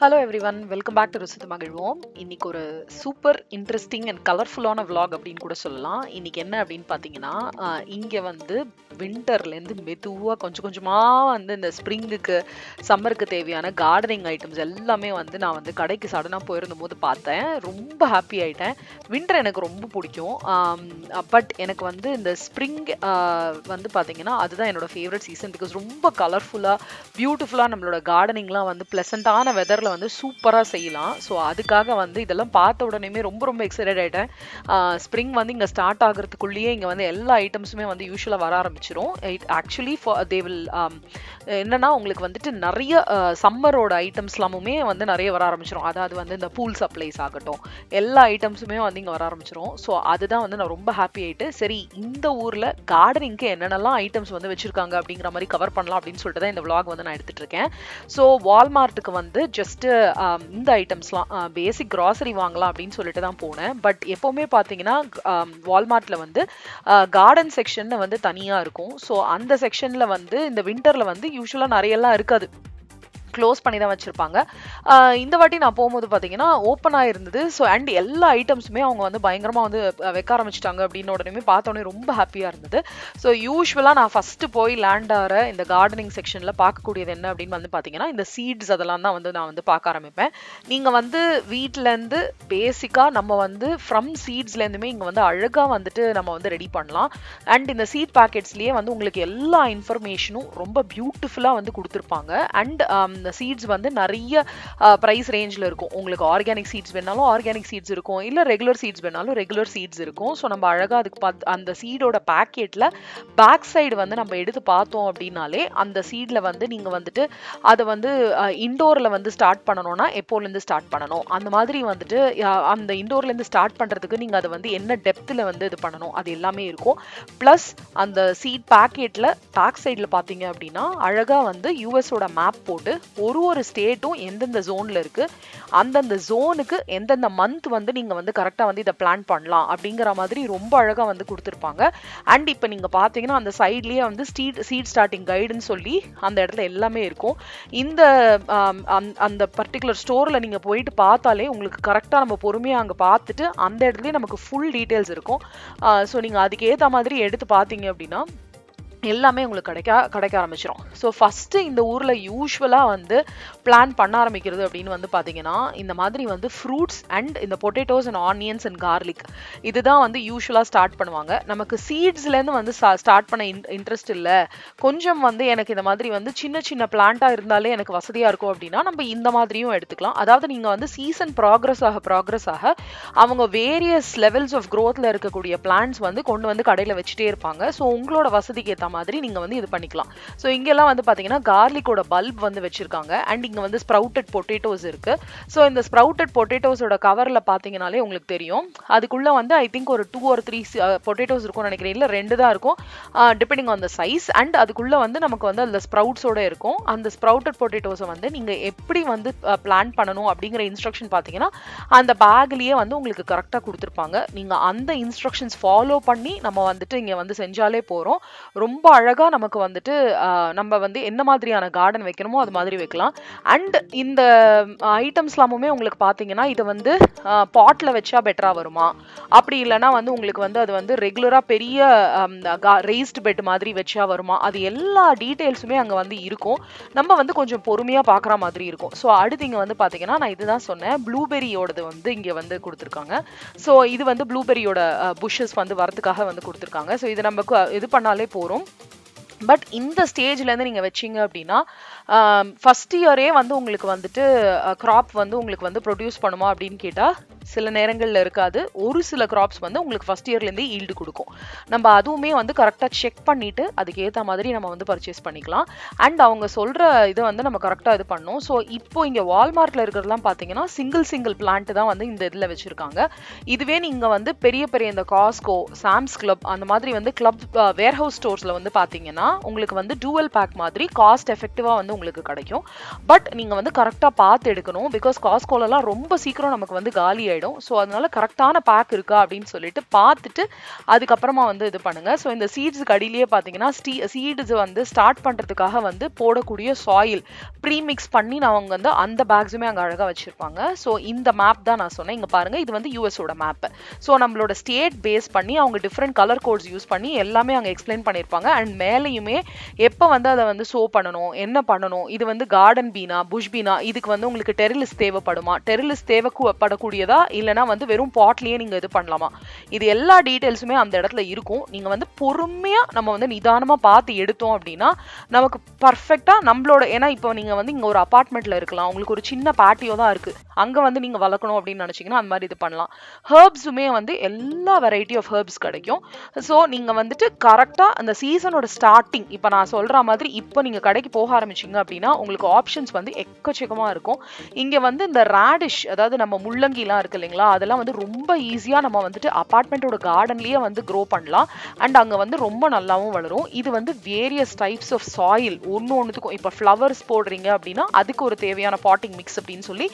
Hello everyone welcome back to Rusithu Magizhvom இன்னைக்கு ஒரு super interesting and கலர்ஃபுல்லான vlog அப்படின்னு கூட சொல்லலாம். இன்னைக்கு என்ன அப்படின்னு பார்த்தீங்கன்னா இங்கே வந்து வின்டர்லேருந்து மெதுவாக கொஞ்சம் கொஞ்சமாக வந்து இந்த ஸ்ப்ரிங்குக்கு சம்மருக்கு தேவையான கார்டனிங் ஐட்டம்ஸ் எல்லாமே வந்து நான் வந்து கடைக்கு சடனாக போயிருந்த போது பார்த்தேன். ரொம்ப ஹாப்பி ஆகிட்டேன் வின்டர் எனக்கு ரொம்ப பிடிக்கும். பட் எனக்கு வந்து இந்த ஸ்ப்ரிங் வந்து பார்த்தீங்கன்னா அதுதான் என்னோட ஃபேவரட் சீசன் பிகாஸ் ரொம்ப கலர்ஃபுல்லாக பியூட்டிஃபுல்லாக நம்மளோட கார்டனிங்லாம் வந்து ப்ளசண்ட்டான வெதரில் வந்து சூப்பராக செய்யலாம். ஸோ அதுக்காக வந்து இதெல்லாம் பார்த்த உடனேமே ரொம்ப ரொம்ப எக்ஸைட்டட் ஆகிட்டேன் ஸ்ப்ரிங் வந்து இங்கே ஸ்டார்ட் ஆகிறதுக்குள்ளேயே இங்கே வந்து எல்லா ஐட்டம்ஸுமே வந்து யூஸ்வலாக வர ஆரம்பிச்சிடும் it actually for they will um, என்னென்னா உங்களுக்கு வந்துட்டு நிறைய சம்மரோட ஐட்டம்ஸ்லாமுமே வந்து நிறைய வர ஆரம்பிச்சிடும் அதாவது வந்து இந்த பூல் சப்ளைஸ் ஆகட்டும் எல்லா ஐட்டம்ஸுமே வந்து இங்கே வர ஆரம்பிச்சிடும் ஸோ அதுதான் வந்து நான் ரொம்ப ஹாப்பி ஆகிட்டு சரி இந்த ஊரில் கார்டனிங்க்கு என்னென்னலாம் ஐட்டம்ஸ் வந்து வச்சுருக்காங்க அப்படிங்கிற மாதிரி கவர் பண்ணலாம் அப்படின்னு சொல்லிட்டு தான் இந்த விளாக் வந்து நான் எடுத்துகிட்ருக்கேன் ஸோ வால்மார்ட்டுக்கு வந்து ஜஸ்ட் Um, இந்த ஐட்டம்ஸ்லாம் பேசிக் கிராசரி வாங்கலாம் அப்படின்னு சொல்லிட்டு தான் போனேன். பட் எப்போவுமே பார்த்தீங்கன்னா வால்மார்ட்டில் um, வந்து uh, கார்டன் செக்ஷன் வந்து தனியாக இருக்கும். ஸோ அந்த செக்ஷனில் வந்து இந்த வின்டரில் வந்து யூஸ்வலாக நிறையெல்லாம் இருக்காது. க்ளோஸ் பண்ணி தான் வச்சுருப்பாங்க இந்த வாட்டி நான் போகும்போது பார்த்தீங்கன்னா ஓப்பனாக இருந்தது. ஸோ அண்ட் எல்லா ஐட்டம்ஸுமே அவங்க வந்து பயங்கரமாக வந்து வைக்க ஆரம்பிச்சிட்டாங்க அப்படின்னு உடனே பார்த்தோன்னே ரொம்ப ஹாப்பியாக இருந்தது. ஸோ யூஸ்வலாக நான் ஃபஸ்ட்டு போய் லேண்ட் ஆகிற இந்த கார்டனிங் செக்ஷனில் பார்க்கக்கூடியது என்ன அப்படின்னு வந்து பார்த்தீங்கன்னா இந்த சீட்ஸ் அதெல்லாம் தான் வந்து நான் வந்து பார்க்க ஆரம்பிப்பேன். நீங்கள் வந்து வீட்டிலேருந்து பேசிக்காக நம்ம வந்து ஃப்ரம் சீட்ஸ்லேருந்துமே இங்கே வந்து அழகாக வந்துட்டு நம்ம வந்து ரெடி பண்ணலாம். அண்ட் இந்த சீட் பேக்கெட்ஸ்லேயே வந்து உங்களுக்கு எல்லா இன்ஃபர்மேஷனும் ரொம்ப பியூட்டிஃபுல்லாக வந்து கொடுத்துருப்பாங்க. அண்ட் இந்த சீட்ஸ் வந்து நிறைய ப்ரைஸ் ரேஞ்சில் இருக்கும். உங்களுக்கு ஆர்கானிக் சீட்ஸ் வேணாலும் ஆர்கானிக் சீட்ஸ் இருக்கும். இல்லை ரெகுலர் சீட்ஸ் வேணாலும் ரெகுலர் சீட்ஸ் இருக்கும். ஸோ நம்ம அழகாக அதுக்கு பார்த்து அந்த சீடோட பேக்கெட்டில் பேக் சைடு வந்து நம்ம எடுத்து பார்த்தோம் அப்படின்னாலே அந்த சீடில் வந்து நீங்கள் வந்துட்டு அதை வந்து இண்டோரில் வந்து ஸ்டார்ட் பண்ணணும்னா எப்போலேருந்து ஸ்டார்ட் பண்ணணும்? அந்த மாதிரி வந்துட்டு அந்த இண்டோர்லேருந்து ஸ்டார்ட் பண்ணுறதுக்கு நீங்கள் அதை வந்து என்ன டெப்த்தில் வந்து இது பண்ணணும்? அது எல்லாமே இருக்கும். ப்ளஸ் அந்த சீட் பேக்கெட்டில் பேக் சைடில் பார்த்தீங்க அப்படின்னா அழகாக வந்து யூஎஸோட மேப் போட்டு ஒரு ஒரு ஸ்டேட்டும் எந்தெந்த ஜோனில் இருக்குது அந்தந்த ஜோனுக்கு எந்தெந்த மந்த் வந்து நீங்கள் வந்து கரெக்டாக வந்து இதை பிளான் பண்ணலாம் அப்படிங்கிற மாதிரி ரொம்ப அழகாக வந்து கொடுத்துருப்பாங்க. அண்ட் இப்போ நீங்கள் பார்த்தீங்கன்னா அந்த சைட்லேயே வந்து ஸ்டீட் சீட் ஸ்டார்டிங் கைடுன்னு சொல்லி அந்த இடத்துல எல்லாமே இருக்கும். இந்த அந்த- பர்டிகுலர் ஸ்டோரில் நீங்கள் போயிட்டு பார்த்தாலே உங்களுக்கு கரெக்டாக நம்ம பொறுமையாக அங்கே பார்த்துட்டு அந்த இடத்துலயே நமக்கு ஃபுல் டீட்டெயில்ஸ் இருக்கும். ஸோ நீங்கள் அதுக்கேற்ற மாதிரி எடுத்து பார்த்தீங்க அப்படின்னா எல்லாமே உங்களுக்கு கிடைக்க கிடைக்க ஆரம்பிச்சிடும் ஸோ ஃபஸ்ட்டு இந்த ஊரில் யூஸ்வலாக வந்து பிளான் பண்ண ஆரம்பிக்கிறது அப்படின்னு வந்து பார்த்தீங்கன்னா இந்த மாதிரி வந்து ஃப்ரூட்ஸ் அண்ட் இந்த potatoes and onions and garlic இதுதான் வந்து யூஸ்வலாக ஸ்டார்ட் பண்ணுவாங்க. நமக்கு சீட்ஸ்லேருந்து வந்து ஸ்டார்ட் பண்ண இன்ட்ரெஸ்ட் இல்லை. கொஞ்சம் வந்து எனக்கு இந்த மாதிரி வந்து சின்ன சின்ன பிளான்ட்டாக இருந்தாலே எனக்கு வசதியாக இருக்கும் அப்படின்னா நம்ம இந்த மாதிரியும் எடுத்துக்கலாம். அதாவது நீங்கள் வந்து சீசன் ப்ராக்ரஸ் ஆக ப்ராக்ரஸ் ஆக அவங்க வேரியஸ் லெவல்ஸ் ஆஃப் க்ரோத்தில் இருக்கக்கூடிய பிளான்ஸ் வந்து கொண்டு வந்து கடையில் வச்சுட்டே இருப்பாங்க. ஸோ உங்களோட வசதிக்கு ஏற்ற மாதிரி நீங்கள் வந்து இது பண்ணிக்கலாம். ஸோ இங்கெல்லாம் வந்து பார்த்தீங்கன்னா கார்லிக்கோட பல்ப் வந்து வச்சுருக்காங்க. அண்ட் இங்கே வந்து ஸ்ப்ரவுட்டட் பொட்டேட்டோஸ் இருக்குது ஸோ இந்த ஸ்ப்ரவுட்டட் பொட்டேட்டோஸோட கவரில் பார்த்தீங்கனாலே உங்களுக்கு தெரியும். அதுக்குள்ளே வந்து ஐ திங்க் ஒரு டூ ஒரு த்ரீ பொட்டேட்டோஸ் இருக்கும்னு நினைக்கிறேன். இல்லை ரெண்டு தான் இருக்கும். Depending on the size and அதுக்குள்ளே வந்து நமக்கு வந்து அந்த ஸ்ப்ரவுட்ஸோட இருக்கும். அந்த ஸ்ப்ரவுட்டட் பொட்டேட்டோஸை வந்து நீங்கள் எப்படி வந்து uh, பிளான் பண்ணணும் அப்படிங்கிற இன்ஸ்ட்ரக்ஷன் பார்த்தீங்கன்னா அந்த பேக்லேயே வந்து உங்களுக்கு கரெக்டாக கொடுத்துருப்பாங்க. நீங்கள் அந்த இன்ஸ்ட்ரக்ஷன்ஸ் ஃபாலோ பண்ணி நம்ம வந்துட்டு இங்கே வந்து செஞ்சாலே போகிறோம் ரொம்ப அழகாக நமக்கு வந்துட்டு நம்ம வந்து என்ன மாதிரியான கார்டன் வைக்கணுமோ அது மாதிரி வைக்கலாம். அண்ட் இந்த ஐட்டம்ஸ் எல்லாமே உங்களுக்கு பார்த்தீங்கன்னா இது வந்து பாட்டில் வச்சா பெட்டராக வருமா? அப்படி இல்லைன்னா வந்து உங்களுக்கு வந்து அது வந்து ரெகுலராக பெரிய ரெய்ஸ்டு பெட் மாதிரி வச்சா வருமா? அது எல்லா டீட்டெயில்ஸுமே அங்கே வந்து இருக்கும். நம்ம வந்து கொஞ்சம் பொறுமையாக பார்க்குற மாதிரி இருக்கும். ஸோ அடுத்து இங்கே வந்து பார்த்தீங்கன்னா நான் இதுதான் சொன்னேன். ப்ளூபெரியோடது வந்து இங்கே வந்து கொடுத்துருக்காங்க. ஸோ இது வந்து ப்ளூபெரியோட புஷ்ஷஸ் வந்து வரதுக்காக வந்து கொடுத்துருக்காங்க. ஸோ இது நம்ம கு- இது பண்ணாலே போகிறோம் பட் இந்த ஸ்டேஜ்லேருந்து நீங்கள் வச்சீங்க அப்படின்னா ஃபஸ்ட் இயரே வந்து உங்களுக்கு வந்துட்டு க்ராப் வந்து உங்களுக்கு வந்து ப்ரொடியூஸ் பண்ணுமா அப்படின்னு கேட்டால் சில நேரங்களில் இருக்காது. ஒரு சில கிராப்ஸ் வந்து உங்களுக்கு ஃபஸ்ட் இயர்லேருந்தே ஈல்டு கொடுக்கும். நம்ம அதுவுமே வந்து கரெக்டாக செக் பண்ணிவிட்டு அதுக்கு ஏற்ற மாதிரி நம்ம வந்து பர்ச்சேஸ் பண்ணிக்கலாம். அண்ட் அவங்க சொல்கிற இதை வந்து நம்ம கரெக்டாக இது பண்ணோம். ஸோ இப்போ இங்கே வால்மார்ட்டில் இருக்கிறதுலாம் பார்த்தீங்கன்னா சிங்கிள் சிங்கிள் பிளான்ட் தான் வந்து இந்த இதில் வச்சுருக்காங்க. இதுவே நீங்கள் வந்து பெரிய பெரிய இந்த காஸ்கோ சாம்ஸ் கிளப் அந்த மாதிரி வந்து கிளப் வேர்ஹவுஸ் ஸ்டோர்ஸில் வந்து பார்த்தீங்கன்னா உங்களுக்கு வந்து டூவல் பேக் மாதிரி காஸ்ட் எஃபெக்டிவாக வந்து உங்களுக்கு கிடைக்கும். பட் நீங்கள் வந்து கரெக்டாக பார்த்து எடுக்கணும். பிகாஸ் காஸ்கோலலாம் ரொம்ப சீக்கிரம் நமக்கு வந்து காலி ஆகிடும் ஆயிடும் ஸோ அதனால கரெக்டான பேக் இருக்கா அப்படின்னு சொல்லிட்டு பார்த்துட்டு அதுக்கப்புறமா வந்து இது பண்ணுங்க. ஸோ இந்த சீட்ஸுக்கு அடியிலேயே பார்த்தீங்கன்னா ஸ்டீ சீட்ஸ் வந்து ஸ்டார்ட் பண்ணுறதுக்காக வந்து போடக்கூடிய சாயில் ப்ரீமிக்ஸ் பண்ணி நான் அவங்க வந்து அந்த பேக்ஸுமே அங்கே அழகாக வச்சுருப்பாங்க. ஸோ இந்த மேப் தான் நான் சொன்னேன். இங்கே பாருங்கள் இது வந்து யூஎஸோட மேப்பு ஸோ நம்மளோட ஸ்டேட் பேஸ் பண்ணி அவங்க டிஃப்ரெண்ட் கலர் கோட்ஸ் யூஸ் பண்ணி எல்லாமே அங்கே எக்ஸ்பிளைன் பண்ணியிருப்பாங்க அண்ட் மேலேயுமே எப்போ வந்து அதை வந்து சோ பண்ணணும் என்ன பண்ணணும் இது வந்து கார்டன் பீனா புஷ் பீனா இதுக்கு வந்து உங்களுக்கு டெரிலிஸ் தேவைப்படுமா? டெரிலிஸ் தேவைப்படக்கூடியதா இல்லைனா வந்து வெறும் பாட்லேயே நீங்கள் இது பண்ணலாமா? இது எல்லா டீட்டெயில்ஸுமே அந்த இடத்துல இருக்கும். நீங்கள் வந்து பொறுமையாக நம்ம வந்து நிதானமாக பார்த்து எடுத்தோம் அப்படின்னா நமக்கு பர்ஃபெக்டாக நம்மளோட ஏன்னா இப்போ நீங்கள் வந்து இங்கே ஒரு அப்பார்ட்மெண்ட்டில் இருக்கலாம். உங்களுக்கு ஒரு சின்ன பேட்டியோ தான் இருக்குது அங்கே வந்து நீங்கள் வளர்க்கணும் அப்படின்னு நினச்சிங்கன்னா அந்த மாதிரி இது பண்ணலாம். ஹர்ப்ஸுமே வந்து எல்லா வெரைட்டி ஆஃப் ஹர்ப்ஸ் கிடைக்கும். ஸோ நீங்கள் வந்துட்டு கரெக்டாக அந்த சீசனோட ஸ்டார்டிங் இப்போ நான் சொல்கிற மாதிரி இப்போ நீங்கள் கடைக்கு போக ஆரம்பிச்சிங்க அப்படின்னா உங்களுக்கு ஆப்ஷன்ஸ் வந்து எக்கச்சக்கமாக இருக்கும். இங்கே வந்து இந்த ரேடிஷ் அதாவது நம்ம முள்ளங்கிலாம் இருக்கு இல்லைங்களா? அதெல்லாம் வந்து ரொம்ப ஈஸியாக நம்ம வந்துட்டு அப்பார்ட்மெண்ட்டோட கார்டன்லேயே வந்து க்ரோ பண்ணலாம். அண்ட் அங்கே வந்து ரொம்ப நல்லாவும் வளரும். இது வந்து வேரியஸ் டைப்ஸ் ஆஃப் சாயில் ஒன்று ஒன்றுத்துக்கும் இப்போ ஃப்ளவர்ஸ் போடுறீங்க அப்படின்னா அதுக்கு ஒரு தேவையான பாட்டிங் மிக்ஸ் அப்படின்னு சொல்லி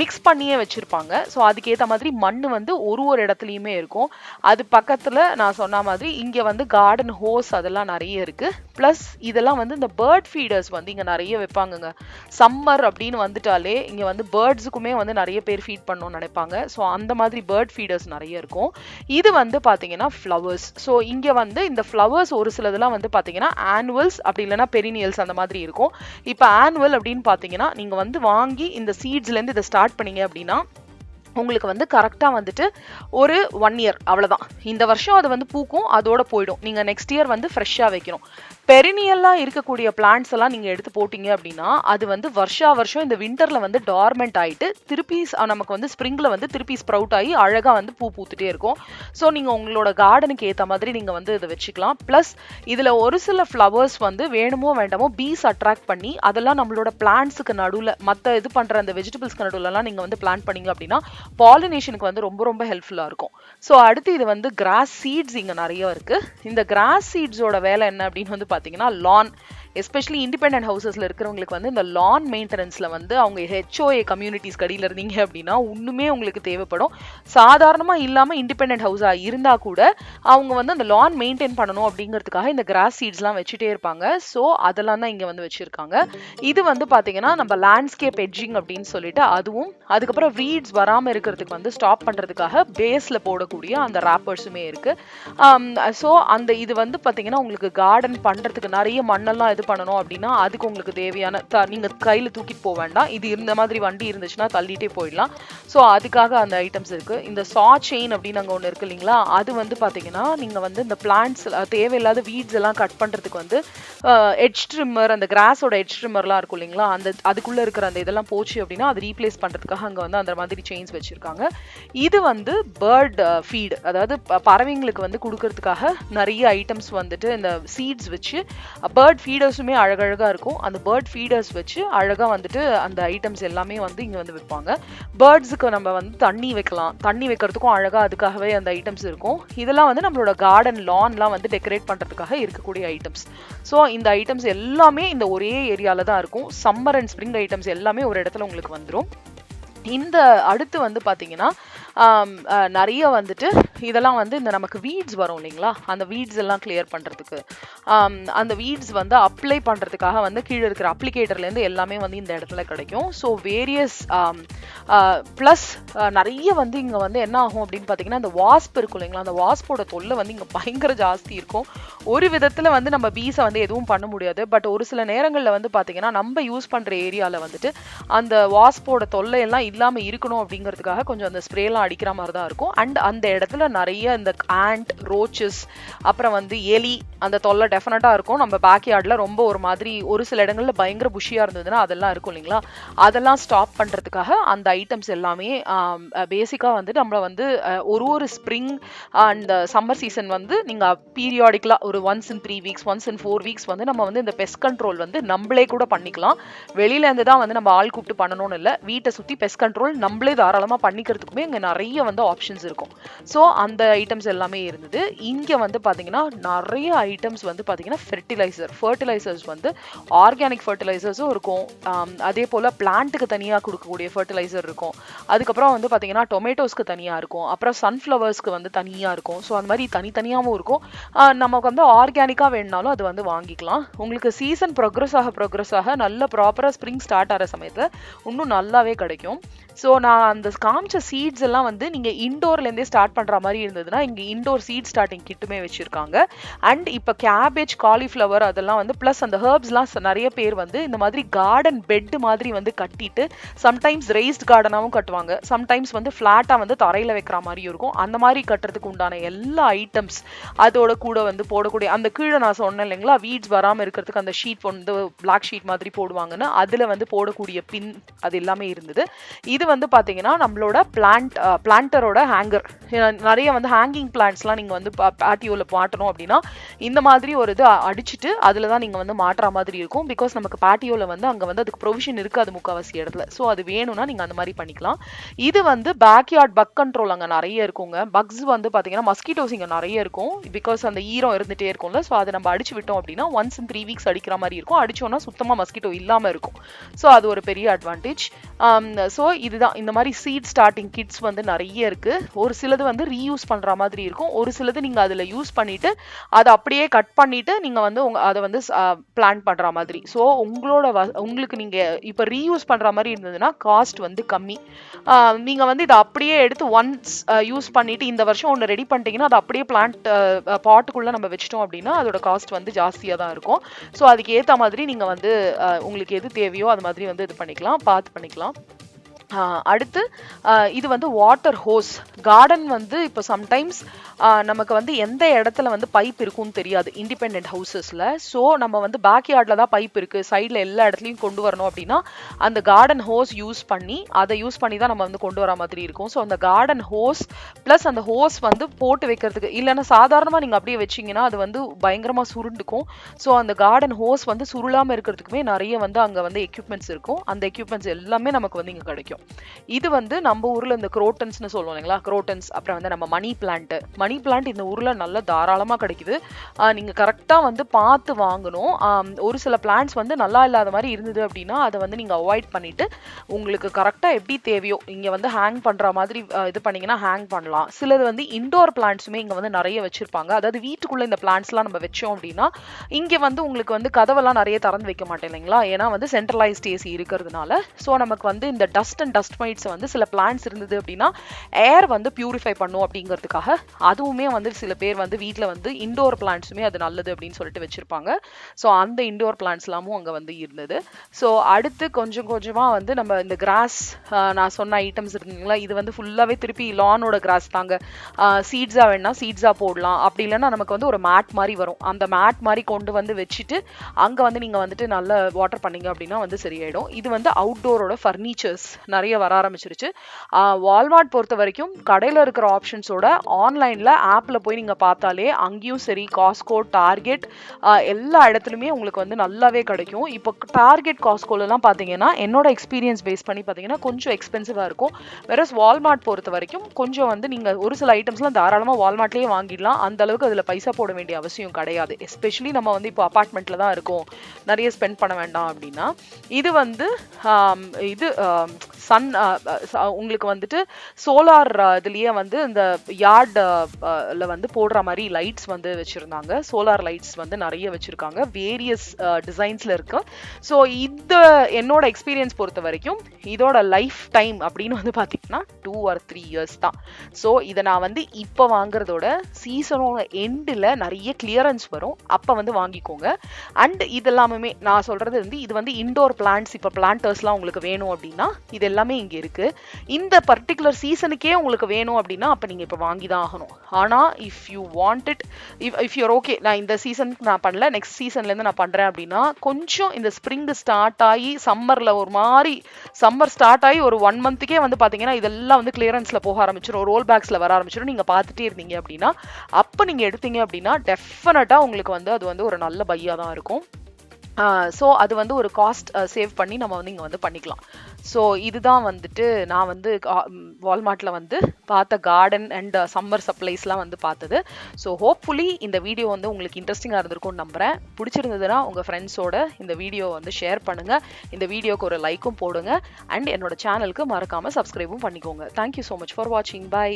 மிக்ஸ் பண்ணியே வச்சுருப்பாங்க. ஸோ அதுக்கேற்ற மாதிரி மண் வந்து ஒரு ஒரு இடத்துலையுமே இருக்கும். அது பக்கத்தில் நான் சொன்ன மாதிரி இங்கே வந்து கார்டன் ஹோஸ் அதெல்லாம் நிறைய இருக்குது ப்ளஸ் இதெல்லாம் வந்து இந்த பேர்ட் ஃபீடர்ஸ் வந்து இங்கே நிறைய வைப்பாங்கங்க. சம்மர் அப்படின்னு வந்துட்டாலே இங்கே வந்து பேர்ட்ஸுக்குமே வந்து நிறைய பேர் ஃபீட் பண்ணணும்னு நினைப்பாங்க. ஸோ அந்த மாதிரி பேர்ட் ஃபீடர்ஸ் நிறைய இருக்கும். இது வந்து பார்த்தீங்கன்னா ஃப்ளவர்ஸ் ஸோ இங்கே வந்து இந்த ஃப்ளவர்ஸ் ஒரு சிலதெல்லாம் வந்து பார்த்தீங்கன்னா ஆனுவல்ஸ் அப்படி இல்லைன்னா பெரினியல்ஸ் அந்த மாதிரி இருக்கும். இப்போ ஆனுவல் அப்படின்னு பார்த்தீங்கன்னா நீங்கள் வந்து வாங்கி இந்த சீட்ஸ்லேருந்து இதை ஸ்டார்ட் பண்ணீங்க அப்படின்னா உங்களுக்கு வந்து கரெக்டாக வந்துட்டு ஒரு ஒன் இயர் அவ்வளோதான் இந்த வருஷம் அது வந்து பூக்கும் அதோட போயிடும். நீங்கள் நெக்ஸ்ட் இயர் வந்து ஃப்ரெஷ்ஷாக வைக்கணும். பெரினியலாக இருக்கக்கூடிய பிளான்ஸ் எல்லாம் நீங்கள் எடுத்து போட்டிங்க அப்படின்னா அது வந்து வருஷா வருஷம் இந்த விண்டரில் வந்து டார்மெண்ட் ஆகிட்டு திருப்பி நமக்கு வந்து ஸ்ப்ரிங்கில் வந்து திருப்பி ஸ்ப்ரவுட் ஆகி அழகாக வந்து பூ பூத்துட்டே இருக்கும். ஸோ நீங்கள் உங்களோட கார்டனுக்கு ஏற்ற மாதிரி நீங்கள் வந்து இதை வச்சுக்கலாம். ப்ளஸ் இதில் ஒரு சில ஃப்ளவர்ஸ் வந்து வேணுமோ வேண்டாமோ பீஸ் அட்ராக்ட் பண்ணி அதெல்லாம் நம்மளோட பிளான்ஸுக்கு நடுவில் மற்ற இது பண்ணுற அந்த வெஜிடபிள்ஸ்க்கு நடுவில்லாம் நீங்கள் வந்து பிளான் பண்ணீங்க அப்படின்னா பாலினேஷனுக்கு வந்து ரொம்ப ரொம்ப ஹெல்ப்ஃபுல்லாக இருக்கும். ஸோ அடுத்து இது வந்து கிராஸ் சீட்ஸ் இங்கே நிறைய இருக்குது இந்த கிராஸ் சீட்ஸோட வேலை என்ன அப்படின்னு வந்து பார்த்தீங்கன்னா லான் எஸ்பெஷலி இண்டிபெண்ட் ஹவுசஸில் இருக்கிறவங்களுக்கு வந்து இந்த லான் மெயின்டெனன்ஸில் வந்து அவங்க ஹெச்ஓஏ கம்யூனிட்டிஸ் கடியில் இருந்தீங்க அப்படின்னா ஒன்றுமே உங்களுக்கு தேவைப்படும். சாதாரணமாக இல்லாமல் இண்டிபெண்ட் ஹவுஸாக இருந்தால் கூட அவங்க வந்து அந்த லான் மெயின்டைன் பண்ணணும் அப்படிங்கிறதுக்காக இந்த கிராஸ் சீட்ஸ்லாம் வச்சுட்டே இருப்பாங்க. ஸோ அதெல்லாம் தான் இங்கே வந்து வச்சுருக்காங்க. இது வந்து பார்த்தீங்கன்னா நம்ம லேண்ட்ஸ்கேப் எட்ஜிங் அப்படின்னு சொல்லிட்டு அதுவும் அதுக்கப்புறம் வீட்ஸ் வராமல் இருக்கிறதுக்கு வந்து ஸ்டாப் பண்ணுறதுக்காக பேஸில் போடக்கூடிய அந்த ரேப்பர்ஸுமே இருக்குது ஸோ um, அந்த இது வந்து பார்த்தீங்கன்னா உங்களுக்கு கார்டன் பண்ணுறதுக்கு நிறைய மண்ணெல்லாம் இது பண்ணணும் அப்படின்னா அதுக்கு உங்களுக்கு தேவையான த நீங்கள் கையில் தூக்கிட்டு போக வேண்டாம். இது இந்த மாதிரி வண்டி இருந்துச்சுன்னா தள்ளிட்டே போயிடலாம். ஸோ அதுக்காக அந்த ஐட்டம்ஸ் இருக்குது இந்த சா செயின் அப்படின்னு அங்கே ஒன்று இருக்கு இல்லைங்களா? அது வந்து பார்த்தீங்கன்னா நீங்கள் வந்து இந்த பிளான்ட்ஸ் தேவையில்லாத வீட்ஸ் எல்லாம் கட் பண்ணுறதுக்கு வந்து எட்ஜ் ட்ரிம்மர் அந்த கிராஸோட எட்ஜ் ட்ரிம்மர்லாம் இருக்கும் இல்லைங்களா? அந்த அதுக்குள்ளே இருக்கிற அந்த இதெல்லாம் போச்சு அப்படின்னா அது ரீப்ளேஸ் பண்ணுறதுக்காக அங்கே வந்து அந்த மாதிரி செயின்ஸ் வச்சுருக்காங்க. இது வந்து பேர்ட் ஃபீட் அதாவது பறவைங்களுக்கு வந்து கொடுக்கறதுக்காக நிறைய ஐட்டம்ஸ் வந்துட்டு இந்த சீட்ஸ் வச்சு பேர்ட் ஃபீடர்ஸ் ஃபீடர்ஸுமே அழகழகாக இருக்கும். அந்த பேர்ட் ஃபீடர்ஸ் வச்சு அழகாக வந்துட்டு அந்த ஐட்டம்ஸ் எல்லாமே வந்து இங்கே வந்து விற்பாங்க பேர்ட்ஸுக்கு நம்ம வந்து தண்ணி வைக்கலாம். தண்ணி வைக்கிறதுக்கும் அழகாக அதுக்காகவே அந்த ஐட்டம்ஸ் இருக்கும். இதெல்லாம் வந்து நம்மளோட கார்டன் லான்லாம் வந்து டெக்கரேட் பண்ணுறதுக்காக இருக்கக்கூடிய ஐட்டம்ஸ் ஸோ இந்த ஐட்டம்ஸ் எல்லாமே இந்த ஒரே ஏரியாவில் தான் இருக்கும். சம்மர் அண்ட் ஸ்ப்ரிங் ஐட்டம்ஸ் எல்லாமே ஒரு இடத்துல உங்களுக்கு வந்துடும் இந்த அடுத்து வந்து பார்த்தீங்கன்னா நிறைய வந்துட்டு இதெல்லாம் வந்து இந்த நமக்கு வீட்ஸ் வரும் இல்லைங்களா? அந்த வீட்ஸ் எல்லாம் கிளியர் பண்ணுறதுக்கு அந்த வீட்ஸ் வந்து அப்ளை பண்ணுறதுக்காக வந்து கீழே இருக்கிற அப்ளிகேட்டர்லேருந்து எல்லாமே வந்து இந்த இடத்துல கிடைக்கும். ஸோ வேரியஸ் ப்ளஸ் நிறைய வந்து இங்கே வந்து என்ன ஆகும் அப்படின்னு பார்த்தீங்கன்னா அந்த வாஸ்ப் இருக்கும் இல்லைங்களா? அந்த வாஸ்போட தொல்லை வந்து இங்கே பயங்கர ஜாஸ்தி இருக்கும். ஒரு விதத்தில் வந்து நம்ம பீஸை வந்து எதுவும் பண்ண முடியாது. பட் ஒரு சில நேரங்களில் வந்து பார்த்தீங்கன்னா நம்ம யூஸ் பண்ணுற ஏரியாவில் வந்துட்டு அந்த வாஸ்போட தொல்லை எல்லாம் இல்லாமல் இருக்கணும் அப்படிங்கிறதுக்காக கொஞ்சம் அந்த ஸ்ப்ரேலாம் அடிக்கிற மாதிரி தான் இருக்கும். அண்ட் அந்த இடத்துல நிறைய இந்த ஆண்ட் ரோச்சஸ் அப்புறம் வந்து எலி அந்த தொல்லை டெஃபினட்டாக இருக்கும். நம்ம பேக் யார்டில் ரொம்ப ஒரு மாதிரி ஒரு சில இடங்களில் பயங்கர புஷியாக இருந்ததுன்னா அதெல்லாம் இருக்கும் இல்லைங்களா? அதெல்லாம் ஸ்டாப் பண்ணுறதுக்காக அந்த ஐட்டம்ஸ் எல்லாமே பேசிக்காக வந்து நம்மளை வந்து ஒரு ஒரு ஸ்ப்ரிங் அண்ட் சம்மர் சீசன் வந்து நீங்கள் பீரியாடிக்கலாக ஒரு once in three weeks once in four weeks வந்து நம்ம வந்து இந்த பெஸ்ட் கண்ட்ரோல் வந்து நம்மளே கூட பண்ணிக்கலாம். வெளியிலேருந்து தான் வந்து நம்ம ஆள் கூப்பிட்டு பண்ணணும்னு இல்லை. வீட்டை சுற்றி பெஸ்ட் கண்ட்ரோல் நம்மளே தாராளமாக பண்ணிக்கிறதுக்குமே இங்கே நிறைய நிறைய வந்து ஆப்ஷன்ஸ் இருக்கும். ஸோ அந்த ஐட்டம்ஸ் எல்லாமே இருந்தது. இங்கே வந்து பார்த்தீங்கன்னா நிறைய ஐட்டம்ஸ் வந்து பார்த்தீங்கன்னா ஃபெர்டிலைசர் ஃபர்டிலைசர்ஸ் வந்து ஆர்கானிக் ஃபர்டிலைசர்ஸும் இருக்கும். அதே போல் பிளான்ட்டுக்கு தனியாக கொடுக்கக்கூடிய ஃபர்டிலைசர் இருக்கும். அதுக்கப்புறம் வந்து பார்த்தீங்கன்னா டொமேட்டோஸ்க்கு தனியாக இருக்கும். அப்புறம் சன்ஃப்ளவர்ஸ்க்கு வந்து தனியாக இருக்கும். ஸோ அந்த மாதிரி தனித்தனியாகவும் இருக்கும். நமக்கு வந்து ஆர்கானிக்காக வேணுனாலும் அது வந்து வாங்கிக்கலாம். உங்களுக்கு சீசன் ப்ரோக்ரஸ் ஆக ப்ரோக்ரஸ் ஆக நல்ல ப்ராப்பராக ஸ்ப்ரிங் ஸ்டார்ட் ஆகிற சமயத்தில் இன்னும் நல்லாவே கிடைக்கும். ஸோ நான் அந்த காமிச்ச சீட்ஸ் எல்லாம் வந்து நீங்கள் இண்டோர்லேருந்தே ஸ்டார்ட் பண்ணுற மாதிரி இருந்ததுன்னா இங்கே இண்டோர் சீட் ஸ்டார்டிங் கிட்டுமே வச்சுருக்காங்க. அண்ட் இப்போ கேபேஜ் காலிஃப்ளவர் அதெல்லாம் வந்து ப்ளஸ் அந்த ஹர்ப்ஸ்லாம் நிறைய பேர் வந்து இந்த மாதிரி கார்டன் பெட் மாதிரி வந்து கட்டிட்டு சம்டைம்ஸ் ரெய்ஸ்ட் கார்டனாகவும் கட்டுவாங்க. சம்டைம்ஸ் வந்து ஃப்ளாட்டாக வந்து தரையில் வைக்கிற மாதிரியும் இருக்கும். அந்த மாதிரி கட்டுறதுக்கு உண்டான எல்லா ஐட்டம்ஸ் அதோட கூட வந்து போடக்கூடிய அந்த கீழே நான் சொன்னேன் இல்லைங்களா வீட்ஸ் வராமல் இருக்கிறதுக்கு அந்த ஷீட் வந்து பிளாக் ஷீட் மாதிரி போடுவாங்கன்னு அதில் வந்து போடக்கூடிய பின் அது எல்லாமே இருந்தது. இது வந்து பார்த்தீங்கன்னா நம்மளோட பிளான்ட் பிளான்டரோட ஹேங்கர் நிறைய வந்து ஹேங்கிங் பிளான்ட்ஸ்லாம் நீங்கள் வந்து பேட்டியோவில் மாட்டணும் அப்படின்னா இந்த மாதிரி ஒரு இது அடிச்சுட்டு அடிச்சிட்டு அதில் தான் நீங்கள் வந்து மாட்டுற மாதிரி இருக்கும். பிகாஸ் நமக்கு பேட்டியோவில் வந்து அங்கே வந்து அதுக்கு ப்ரொவிஷன் இருக்காது முக்கால்வாசி இடத்துல. ஸோ அது வேணும்னா நீங்கள் அந்த மாதிரி பண்ணிக்கலாம். இது வந்து பேக்யார்ட் பக் கண்ட்ரோல் அங்கே நிறைய இருக்குங்க. பக்ஸ் வந்து பார்த்தீங்கன்னா மஸ்கிட்டோஸ் இங்கே நிறைய இருக்கும். பிகாஸ் அந்த ஈரம் இருந்துகிட்டே இருக்கும்ல. ஸோ அதை நம்ம அடிச்சு விட்டோம் அப்படின்னா ஒன்ஸ் இன் த்ரீ வீக்ஸ் அடிக்கிற மாதிரி இருக்கும். அடிச்சோன்னா சுத்தமாக மஸ்கிட்டோ இல்லாமல் இருக்கும். ஸோ அது ஒரு பெரிய அட்வான்டேஜ் ஸோ இது இதுதான். இந்த மாதிரி சீட் ஸ்டார்டிங் கிட்ஸ் வந்து நிறைய இருக்கு. ஒரு சிலது வந்து ரீயூஸ் பண்ற மாதிரி இருக்கும். ஒரு சிலது நீங்க அதுல யூஸ் பண்ணிட்டு அதை அப்படியே கட் பண்ணிட்டு நீங்க வந்து உங்க அதை வந்து பிளான் பண்ற மாதிரி. ஸோ உங்களோட வ- உங்களுக்கு நீங்க இப்ப ரீயூஸ் பண்ற மாதிரி இருந்ததுன்னா காஸ்ட் வந்து கம்மி. நீங்கள் நீங்க வந்து இதை அப்படியே எடுத்து ஒன்ஸ் யூஸ் பண்ணிட்டு இந்த வருஷம் ஒன்று ரெடி பண்ணிட்டீங்கன்னா அதை அப்படியே பிளான்ட் பாட்டுக்குள்ள நம்ம வச்சிட்டோம் அப்படின்னா அதோட காஸ்ட் வந்து ஜாஸ்தியாக தான் இருக்கும். ஸோ அதுக்கு ஏற்ற மாதிரி நீங்க வந்து உங்களுக்கு எது தேவையோ அது மாதிரி வந்து இது பண்ணிக்கலாம் பார்த்து பண்ணிக்கலாம். அடுத்து இது வந்து வாட்டர் ஹோஸ் கார்டன் வந்து இப்போ சம்டைம்ஸ் நமக்கு வந்து எந்த இடத்துல வந்து பைப் இருக்கும்னு தெரியாது இண்டிபெண்ட் ஹவுசஸில் ஸோ நம்ம வந்து பேக் யார்டில் தான் பைப் இருக்குது சைடில் எல்லா இடத்துலையும் கொண்டு வரணும் அப்படின்னா அந்த கார்டன் ஹோஸ் யூஸ் பண்ணி அதை யூஸ் பண்ணி தான் நம்ம வந்து கொண்டு வர மாதிரி இருக்கும். ஸோ அந்த கார்டன் ஹோஸ் ப்ளஸ் அந்த ஹோஸ் வந்து போட்டு வைக்கிறதுக்கு இல்லைன்னா சாதாரணமாக நீங்கள் அப்படியே வச்சீங்கன்னா அது வந்து பயங்கரமாக சுருண்டுக்கும். ஸோ அந்த கார்டன் ஹோஸ் வந்து சுருளாமல் இருக்கிறதுக்குமே நிறைய வந்து அங்கே வந்து எக்யூப்மெண்ட்ஸ் இருக்கும். அந்த எக்யூப்மெண்ட்ஸ் எல்லாமே நமக்கு வந்து இங்கே கிடைக்கும். இது வந்து நம்ம ஊரில் இந்த குரோட்டன்ஸ்னு சொல்லுவோம் இல்லைங்களா? குரோட்டன்ஸ் அப்புறம் வந்து நம்ம மணி பிளான்ட்டு மணி பிளான்ட் இந்த ஊரில் நல்ல தாராளமாக கிடைக்குது. நீங்கள் கரெக்டாக வந்து பார்த்து வாங்கணும். ஒரு சில பிளான்ட்ஸ் வந்து நல்லா இல்லாத மாதிரி இருந்தது அப்படின்னா அதை வந்து நீங்கள் அவாய்ட் பண்ணிவிட்டு உங்களுக்கு கரெக்டாக எப்படி தேவையோ இங்கே வந்து ஹேங் பண்ணுற மாதிரி இது பண்ணிங்கன்னா ஹேங் பண்ணலாம். சிலது வந்து இண்டோர் பிளான்ட்ஸுமே இங்கே வந்து நிறைய வச்சுருப்பாங்க. அதாவது வீட்டுக்குள்ளே இந்த பிளான்ட்ஸ்லாம் நம்ம வச்சோம் அப்படின்னா இங்கே வந்து உங்களுக்கு வந்து கதவெல்லாம் நிறைய திறந்து வைக்க மாட்டேன் இல்லைங்களா? ஏன்னா வந்து சென்ட்ரலைஸ்ட் ஏசி இருக்கிறதுனால. ஸோ நமக்கு வந்து இந்த டஸ்ட் அண்ட் டஸ்ட் மைட்ஸ் வந்து சில பிளான்ஸ் இருந்தது அப்படின்னா ஏர் வந்து பியூரிஃபை பண்ணும் அப்படிங்கிறதுக்காக அதுவுமே வந்து சில பேர் வந்து வீட்டில் வந்து இண்டோர் பிளான்ட்ஸுமே அது நல்லது அப்படின்னு சொல்லிட்டு வச்சிருப்பாங்க. ஸோ அந்த இண்டோர் பிளான்ட்ஸ்லாமும் அங்கே வந்து இருந்தது. ஸோ அடுத்து கொஞ்சம் கொஞ்சமாக வந்து நம்ம இந்த கிராஸ் நான் சொன்ன ஐட்டம்ஸ் இருக்குங்களா இது வந்து ஃபுல்லாகவே திருப்பி லானோட கிராஸ் தாங்க. சீட்ஸாக வேணா சீட்ஸாக போடலாம். அப்படி இல்லைன்னா நமக்கு வந்து ஒரு மேட் மாதிரி வரும். அந்த மேட் மாதிரி கொண்டு வந்து வச்சுட்டு அங்கே வந்து நீங்கள் வந்துட்டு நல்ல வாட்டர் பண்ணீங்க அப்படின்னா வந்து சரியாயிடும். இது வந்து அவுட்டோரோட ஃபர்னிச்சர்ஸ் நிறைய வர ஆரம்பிச்சிருச்சு. வால்மார்ட் பொறுத்த வரைக்கும் கடையில் இருக்கிற ஆப்ஷன்ஸோட ஆன்லைனில் ஆப்பில் போய் நீங்கள் பார்த்தாலே அங்கேயும் சரி காஸ்கோ டார்கெட் எல்லா இடத்துலையுமே உங்களுக்கு வந்து நல்லாவே கிடைக்கும். இப்போ டார்கெட் காஸ்கோலலாம் பார்த்தீங்கன்னா என்னோட எக்ஸ்பீரியன்ஸ் பேஸ் பண்ணி பார்த்தீங்கன்னா கொஞ்சம் எக்ஸ்பென்சிவாக இருக்கும். வெரஸ் வால்மார்ட் பொறுத்த வரைக்கும் கொஞ்சம் வந்து நீங்கள் ஒரு சில ஐட்டம்ஸ்லாம் தாராளமாக வால்மார்ட்லேயே வாங்கிடலாம். அந்த அளவுக்கு அதில் பைசா போட வேண்டிய அவசியம் கிடையாது. எஸ்பெஷலி நம்ம வந்து இப்போ அப்பார்ட்மெண்ட்டில் தான் இருக்கோம். நிறைய ஸ்பெண்ட் பண்ண வேண்டாம் அப்படின்னா. இது வந்து இது சன் uh, uh, உங்களுக்கு வந்துட்டு சோலார் uh, இதுலேயே வந்து இந்த யார்டில் வந்து போடுற மாதிரி லைட்ஸ் வந்து வச்சுருந்தாங்க. சோலார் லைட்ஸ் வந்து நிறைய வச்சுருக்காங்க. வேரியஸ் டிசைன்ஸில் இருக்கு. ஸோ இந்த என்னோட எக்ஸ்பீரியன்ஸ் பொறுத்த வரைக்கும் இதோட லைஃப் டைம் அப்படின்னு வந்து பார்த்தீங்கன்னா டூ ஆர் த்ரீ இயர்ஸ் தான். ஸோ இதை நான் வந்து இப்போ வாங்குறதோட சீசனோட எண்டில் நிறைய கிளியரன்ஸ் வரும். அப்போ வந்து வாங்கிக்கோங்க. அண்ட் இது எல்லாமே நான் சொல்கிறது வந்து இது வந்து இண்டோர் பிளான்ட்ஸ் இப்போ பிளான்டர்ஸ்லாம் உங்களுக்கு வேணும் அப்படின்னா இதெல்லாம் எல்லாமே இங்கே இருக்குது இந்த பர்டிகுலர் சீசனுக்கே உங்களுக்கு வேணும் அப்படின்னா அப்போ நீங்கள் இப்போ வாங்கி தான் ஆகணும். ஆனால் if you want it if if your okay நான் இந்த சீசனுக்கு நான் பண்ணல நெக்ஸ்ட் சீசன்லேருந்து நான் பண்ணுறேன் அப்படின்னா கொஞ்சம் இந்த ஸ்ப்ரிங் ஸ்டார்ட் ஆகி சம்மரில் ஒரு மாதிரி சம்மர் ஸ்டார்ட் ஆகி ஒரு ஒன் மந்த்துக்கே வந்து பார்த்தீங்கன்னா இதெல்லாம் வந்து கிளியரன்ஸில் போக ஆரம்பிச்சிடும் ரோல் பேக்ஸில் வர ஆரம்பிச்சிடும் நீங்கள் பார்த்துட்டே இருந்தீங்க அப்படின்னா அப்போ நீங்கள் எடுத்தீங்க அப்படின்னா டெஃபினட்டாக உங்களுக்கு வந்து அது வந்து ஒரு நல்ல பையாக தான் இருக்கும். ஸோ அது வந்து ஒரு காஸ்ட் சேவ் பண்ணி நம்ம வந்து இங்கே வந்து பண்ணிக்கலாம். ஸோ இதுதான் வந்துட்டு நான் வந்து வால்மார்ட்டில் வந்து பார்த்த கார்டன் அண்ட் சம்மர் சப்ளைஸ்லாம் வந்து பார்த்தது. ஸோ ஹோப்ஃபுல்லி இந்த வீடியோ வந்து உங்களுக்கு இன்ட்ரெஸ்டிங்காக இருந்திருக்கும்னு நம்புகிறேன் பிடிச்சிருந்ததுன்னா உங்கள் ஃப்ரெண்ட்ஸோட இந்த வீடியோ வந்து ஷேர் பண்ணுங்கள் இந்த வீடியோக்கு ஒரு லைக்கும் போடுங்க. அண்ட் என்னோட சேனலுக்கு மறக்காமல் சப்ஸ்கிரைபும் பண்ணிக்கோங்க. Thank you so much for வாட்சிங் பை